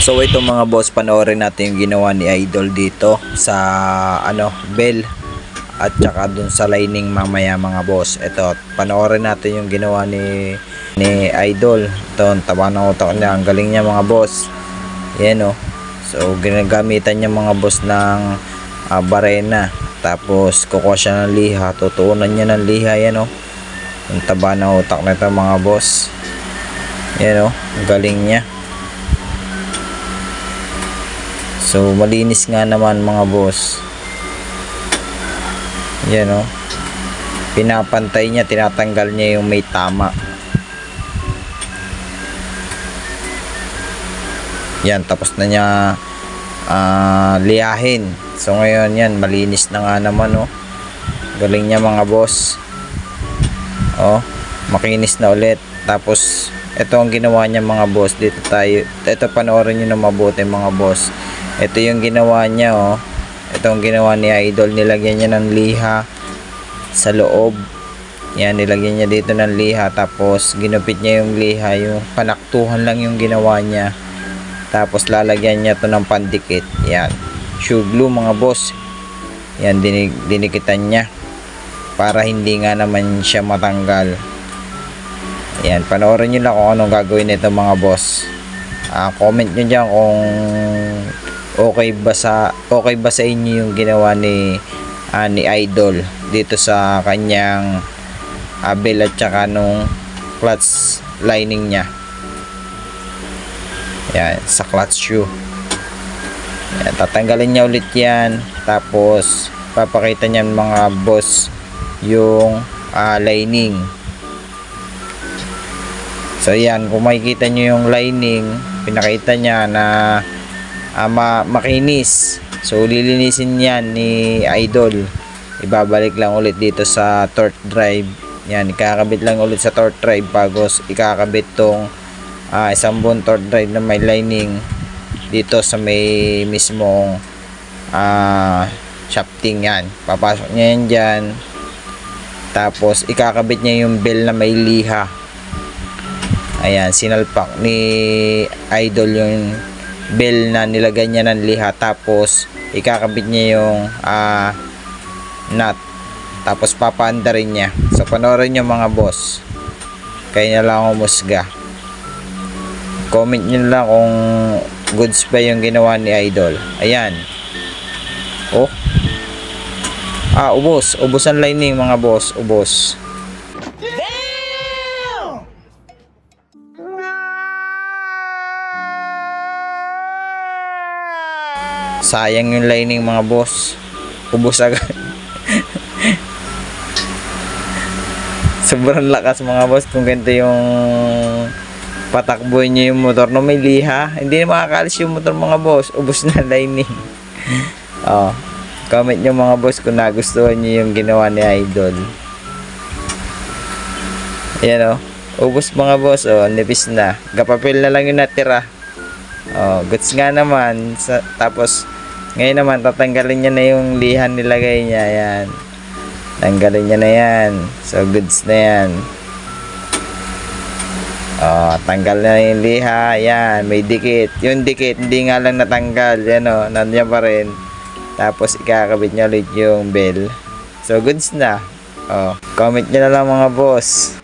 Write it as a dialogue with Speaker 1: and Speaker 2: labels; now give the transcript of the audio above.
Speaker 1: So ito mga boss, panoorin natin yung ginawa ni Idol dito sa ano, bell at saka dun sa lining mamaya mga boss. Ito, panoorin natin yung ginawa ni ni Idol. Ito, taba ng utak niya. Ang galing niya mga boss. Yan oh. So ginagamitan niya mga boss ng ah, barena. Tapos kukuha siya ng liha. Tutuunan niya ng liha yan oh. Ang taba ng utak nito mga boss. Yan oh. Galing niya. So malinis nga naman mga boss. Yan oh. Pinapantay niya, tinatanggal niya yung may tama. Yan, tapos na niya ah, liyahin. So ngayon yan, malinis na nga naman oh. Galing niya mga boss. Oh, makinis na ulit. Tapos ito ang ginawa niya mga boss. Dito tayo. Ito panoorin niyo na mabuti mga boss. Ito yung ginawa niya oh. Ito ang ginawa ni Idol. Nilagyan niya ng liha sa loob. Yan, nilagyan niya dito ng liha. Tapos ginupit niya yung liha. Yung panaktuhan lang yung ginawa niya. Tapos lalagyan niya to ng pandikit. Yan. Shoe glue mga boss. Yan, dinig, dinikitan niya. Para hindi nga naman siya matanggal. Yan, panoorin nyo lang kung anong gagawin nito mga boss. Ah, comment nyo dyan kung okay ba sa okay ba sa inyo yung ginawa ni ah, ni Idol dito sa kanyang abel at saka nung clutch lining niya. Yan, sa clutch shoe. Yan, tatanggalin niya ulit yan. Tapos, papakita niya mga boss yung ah, lining. So, yan. Kung makikita nyo yung lining, pinakita niya na ah, ma- makinis. So, lilinisin yan ni Idol. Ibabalik lang ulit dito sa torque drive. Yan, ikakabit lang ulit sa torque drive bago ikakabit tong ah, isang buong torque drive na may lining dito sa may mismong ah, shafting yan. Papasok niya yan dyan. Tapos, ikakabit niya yung bell na may liha. Ayan, sinalpak ni Idol yung bell na nilagay niya ng liha. Tapos, ikakabit niya yung ah, nut. Tapos, papaanda rin niya. So, panoorin niyo mga boss. Kaya niya lang umusga. Comment niyo lang kung goods ba yung ginawa ni Idol. Ayan. Oh. Ah, ubos. Ubos ang lining mga boss. Ubos. Sayang yung lining mga boss. Ubos agad. Sobrang lakas mga boss kung ganito yung patakbo niyo yung motor no may liha. Hindi na makakalis yung motor mga boss. Ubos na lining. oh. Comment nyo mga boss kung nagustuhan nyo yung ginawa ni Idol. Ayan o. Ubos mga boss. Oh, nipis na. Gapapil na lang yung natira. Oh, goods nga naman. Sa, tapos, ngayon naman, tatanggalin niya na yung lihan nilagay niya. Ayan. Tanggalin niya na yan. So, goods na yan. Oh, tanggal na yung liha. Ayan, may dikit. Yung dikit, hindi nga lang natanggal. Yan o, nandiyan pa rin. Tapos, ikakabit niya ulit yung bell. So, goods na. Oh, comment niyo na lang mga boss.